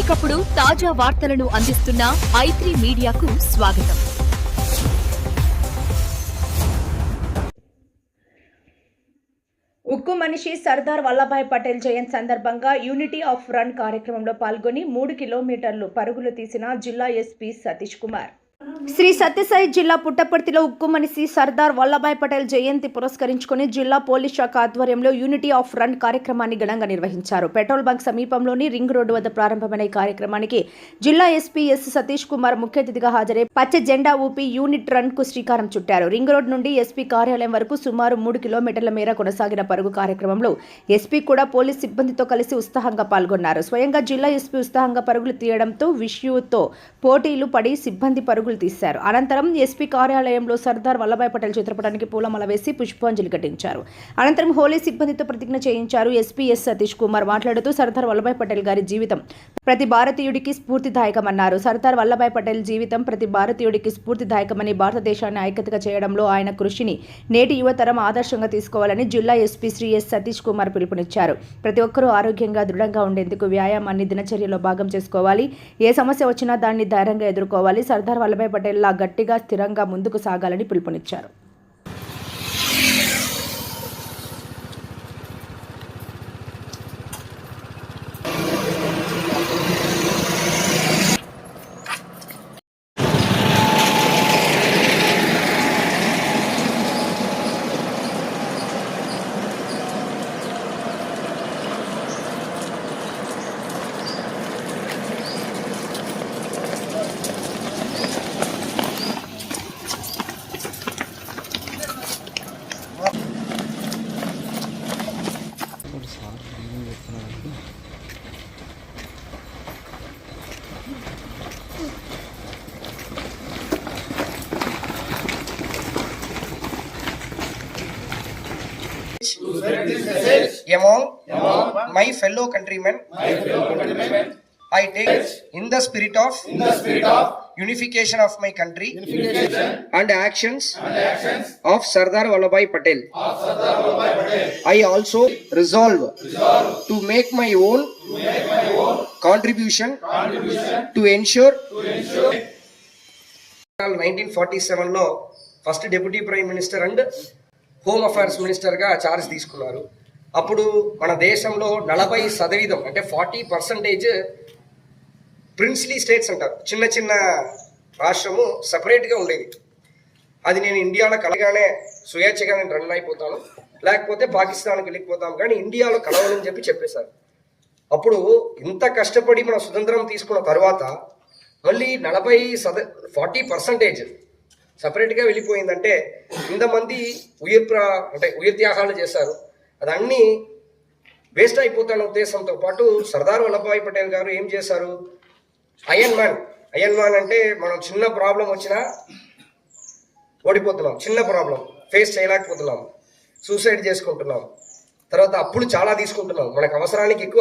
ఎప్పటికప్పుడు తాజా వార్తలను అందిస్తున్న ఐత్రీ మీడియాకు స్వాగతం. ఉక్కు మనిషి సర్దార్ వల్లభాయ్ పటేల్ జయంతి సందర్భంగా యూనిటీ ఆఫ్ రన్ కార్యక్రమంలో పాల్గొని మూడు కిలోమీటర్లు పరుగులు తీసిన జిల్లా ఎస్పీ సతీష్ కుమార్. శ్రీ సత్యసాయి జిల్లా పుట్టపర్తిలో ఉక్కుమని శ్రీ సర్దార్ వల్లభాయ్ పటేల్ జయంతి పురస్కరించుకుని జిల్లా పోలీస్ శాఖ ఆధ్వర్యంలో యూనిటీ ఆఫ్ రన్ కార్యక్రమాన్ని ఘనంగా నిర్వహించారు. పెట్రోల్ బంక్ సమీపంలోని రింగ్ రోడ్డు వద్ద ప్రారంభమైన ఈ కార్యక్రమానికి జిల్లా ఎస్పీ ఎస్ సతీష్ కుమార్ ముఖ్య అతిథిగా హాజరై పచ్చ జెండా ఊపి యూనిట్ రన్కు శ్రీకారం చుట్టారు. రింగ్ రోడ్ నుండి ఎస్పీ కార్యాలయం వరకు సుమారు మూడు కిలోమీటర్ల మేర కొనసాగిన పరుగు కార్యక్రమంలో ఎస్పీ కూడా పోలీస్ సిబ్బందితో కలిసి ఉత్సాహంగా పాల్గొన్నారు. స్వయంగా జిల్లా ఎస్పీ ఉత్సాహంగా పరుగులు తీయడంతో విష్యుతో పోటీలు పడి సిబ్బంది పరుగులు తీశారు. అనంతరం ఎస్పీ కార్యాలయంలో సర్దార్ వల్లభాయ్ పటేల్ చిత్రపటానికి పూలమాల వేసి పుష్పాంజలి ఘటించారు. అనంతరం హోలీ సిబ్బందితో ప్రతిజ్ఞ చేయించారు ఎస్పీ ఎస్ సతీష్ కుమార్ మాట్లాడుతూ సర్దార్ వల్లభాయ్ పటేల్ గారి జీవితం ప్రతి భారతీయుడికి స్ఫూర్తిదాయకమన్నారు. సర్దార్ వల్లభాయ్ పటేల్ జీవితం ప్రతి భారతీయుడికి స్ఫూర్తిదాయకమని భారతదేశాన్ని ఐక్యతగా చేయడంలో ఆయన కృషిని నేటి యువతరం ఆదర్శంగా తీసుకోవాలని జిల్లా ఎస్పీ శ్రీ ఎస్ సతీష్ కుమార్ పిలుపునిచ్చారు. ప్రతి ఒక్కరూ ఆరోగ్యంగా దృఢంగా ఉండేందుకు వ్యాయామాన్ని దినచర్యలో భాగం చేసుకోవాలి. ఏ సమస్య వచ్చినా దాన్ని ధైర్యంగా ఎదుర్కోవాలి. సర్దార్ వల్లభాయ్ పటేల్ లా గట్టిగా స్థిరంగా ముందుకు సాగాలని పిలుపునిచ్చారు. Among, my fellow countrymen, I take in the spirit of, unification of my country and actions, of Sardar Vallabhai Patel. I also resolve, to make my own, contribution, to ensure 1947 లో first deputy prime minister and home affairs మినిస్టర్గా charge తీసుకున్నారు అప్పుడు మన దేశంలో నలభై శాతం అంటే forty percentage princely states అంటారు. చిన్న చిన్న రాష్ట్రము సపరేట్గా ఉండేది. అది నేను ఇండియాలో కలగానే స్వేచ్ఛగా నేను రన్ అయిపోతాను. లేకపోతే పాకిస్తాన్కి వెళ్ళిపోతాం కానీ ఇండియాలో కలవాలని చెప్పి చెప్పేశారు. అప్పుడు ఇంత కష్టపడి మనం స్వతంత్రం తీసుకున్న తర్వాత మళ్ళీ నలభై సద ఫార్టీ పర్సంటేజ్ సపరేట్గా వెళ్ళిపోయిందంటే ఇంతమంది ఉయిర్ ప్ర అంటే ఉయిర్ త్యాగాలు చేశారు. అదన్నీ వేస్ట్ అయిపోతాన ఉద్దేశంతో పాటు సర్దార్ వల్లభాయ్ పటేల్ గారు ఏం చేశారు? అయన్ మ్యాన్ అయన్ మ్యాన్ అంటే మనం చిన్న ప్రాబ్లం వచ్చినా ఓడిపోతున్నాం. చిన్న ప్రాబ్లం ఫేస్ చేయలేకపోతున్నాం. సూసైడ్ చేసుకుంటున్నాం. తర్వాత అప్పులు చాలా తీసుకుంటున్నాం. మనకు అవసరానికి ఎక్కువ